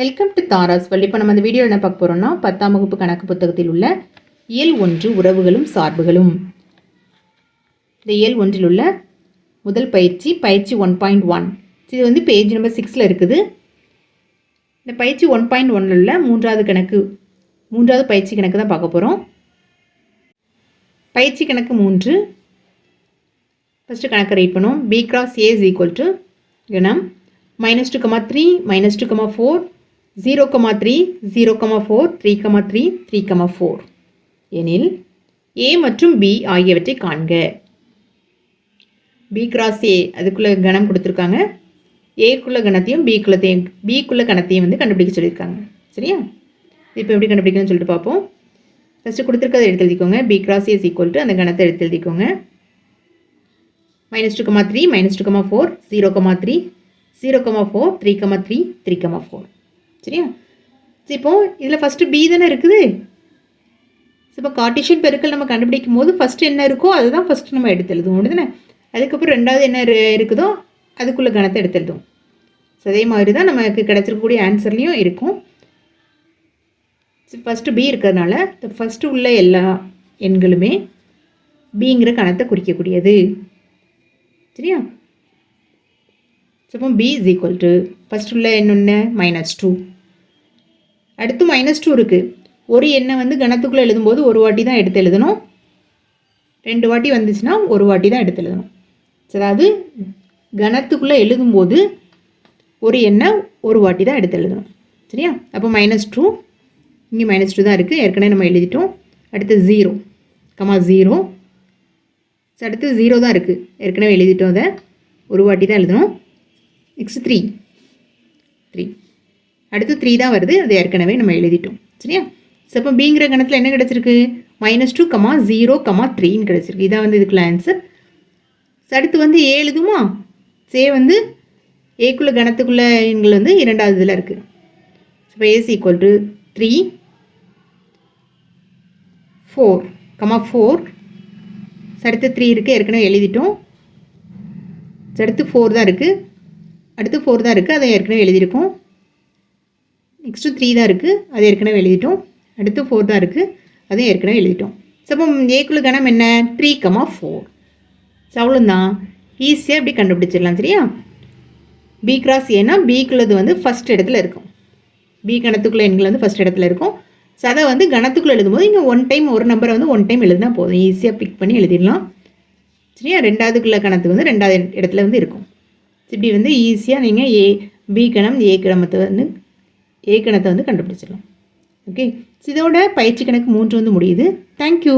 Welcome to Tara's பள்ளி இப்போ நம்ம இந்த வீடியோ என்ன பார்க்க போகிறோம்னா பத்தாம் வகுப்பு கணக்கு புத்தகத்தில் உள்ள இயல் ஒன்று உறவுகளும் சார்புகளும். இந்த இயல் ஒன்றில் உள்ள முதல் பயிற்சி பயிற்சி ஒன் பாயிண்ட் ஒன். இது வந்து பேஜ் நம்பர் சிக்ஸில் இருக்குது. இந்த பயிற்சி ஒன் பாயிண்ட் ஒன்னில் உள்ள மூன்றாவது கணக்கு மூன்றாவது பயிற்சி கணக்கு தான் பார்க்க போகிறோம் பயிற்சி கணக்கு மூன்று. ஃபஸ்ட்டு கணக்கு ரைட் பண்ணுவோம். B cross A is equal to கணம் minus two comma three minus two comma four zero comma three zero comma four three comma three three comma four எனில் ஏ மற்றும் பி ஆகியவற்றை காண்க. பி கிராஸ் ஏ அதுக்குள்ளே கணம் கொடுத்துருக்காங்க. ஏக்குள்ள கணத்தையும் பிக்குள்ளத்தையும் பிக்குள்ள கணத்தையும் வந்து கண்டுபிடிக்க சொல்லியிருக்காங்க. சரியா? இப்போ எப்படி கண்டுபிடிக்கணும்னு சொல்லிட்டு பார்ப்போம். ஃபஸ்ட்டு கொடுத்துருக்கதை எடுத்து எழுதிக்கோங்க. B cross A is equal to அந்த கணத்தை எடுத்து எழுதிக்கோங்க. Minus two comma three minus two comma four zero comma three zero comma four three comma three three comma four சரியா? சரி இப்போ இதில் ஃபஸ்ட்டு பி தானே இருக்குது? இப்போ கார்டிஷியன் பெருக்கல் நம்ம கண்டுபிடிக்கும் போது ஃபஸ்ட்டு என்ன இருக்கோ அதுதான் ஃபஸ்ட்டு நம்ம எடுத்து எழுதுவோம் தானே அதுக்கப்புறம் ரெண்டாவது என்ன இருக்குதோ அதுக்குள்ளே கணத்தை எடுத்து எழுதுவோம் ஸோ அதே மாதிரி தான் நமக்கு கிடச்சிருக்கக்கூடிய ஆன்சர்லேயும் இருக்கும். ஃபஸ்ட்டு பி இருக்கிறதுனால இந்த ஃபஸ்ட்டு உள்ள எல்லா எண்களுமே பிங்கிற கணத்தை குறிக்கக்கூடியது. சரியா? ஸோ அப்போ B is equal to first உள்ள என்னொன்று மைனஸ் டூ அடுத்து மைனஸ் டூ இருக்குது ஒரு எண்ணை வந்து கணத்துக்குள்ளே எழுதும்போது ஒரு வாட்டி தான் எடுத்து எழுதணும். ரெண்டு வாட்டி வந்துச்சுன்னா ஒரு வாட்டி தான் எடுத்து எழுதணும். அதாவது கணத்துக்குள்ளே எழுதும்போது ஒரு எண்ணை ஒரு வாட்டி தான் எடுத்து எழுதணும். சரியா? அப்போ மைனஸ் டூ இங்கே மைனஸ் டூ தான் இருக்குது ஏற்கனவே நம்ம எழுதிட்டோம். அடுத்து ஜீரோ கமா ஜீரோ ஸோ அடுத்து ஜீரோ தான் இருக்குது ஏற்கனவே எழுதிட்டோம் அதை. ஒரு வாட்டி தான் எழுதணும். நெக்ஸ்ட் த்ரீ த்ரீ அடுத்து த்ரீ தான் வருது. அது ஏற்கனவே நம்ம எழுதிட்டோம். சரியா? ஸோ அப்போ பிங்கிற கணத்தில் என்ன கிடச்சிருக்கு? Minus two comma zero comma த்ரீன்னு கிடச்சிருக்கு. இதான் வந்து இதுக்குள்ள ஆன்சர் ஸோ அடுத்து வந்து ஏ எழுதுமா? சே வந்து ஏக்குள்ள கணத்துக்குள்ள எண்கள் வந்து இரண்டாவது இதில் இருக்குது so A is equal to three four comma four அடுத்து த்ரீ இருக்குது ஏற்கனவே எழுதிட்டோம். அடுத்து ஃபோர் தான் இருக்குது அடுத்து ஃபோர் தான் இருக்குது அதை ஏற்கனவே எழுதியிருக்கோம். நெக்ஸ்ட்டு த்ரீ தான் இருக்குது அதை ஏற்கனவே எழுதிட்டோம். அடுத்து ஃபோர் தான் இருக்குது அதையும் ஏற்கனவே எழுதிட்டோம். ஸோ அப்போ ஏக்குள்ள கணம் என்ன? த்ரீ கமா ஃபோர் ஸோ அவ்வளோதான் ஈஸியாக இப்படி கண்டுபிடிச்சிடலாம் சரியா? பி கிராஸ் ஏன்னா பிக்குள்ளது வந்து ஃபஸ்ட் இடத்துல இருக்கும். பி கணத்துக்குள்ள எண்கள் வந்து ஃபஸ்ட் இடத்துல இருக்கும். ஸோ அதை வந்து கணத்துக்குள்ளே எழுதும்போது இங்கே ஒன் டைம் ஒரு நம்பரை வந்து ஒன் டைம் எழுதுனா போதும். ஈஸியாக பிக் பண்ணி எழுதிடலாம். சரியா? ரெண்டாவதுக்குள்ள கணத்து வந்து ரெண்டாவது இடத்துல வந்து இருக்கும். இப்படி வந்து ஈஸியாக நீங்கள் ஏ பி கணம் ஏ கணமத்தை வந்து ஏ கணத்தை வந்து கண்டுபிடிச்சிடலாம். ஓகே இதோட பயிற்சி கணக்கு மூன்று வந்து முடியுது. தேங்க்யூ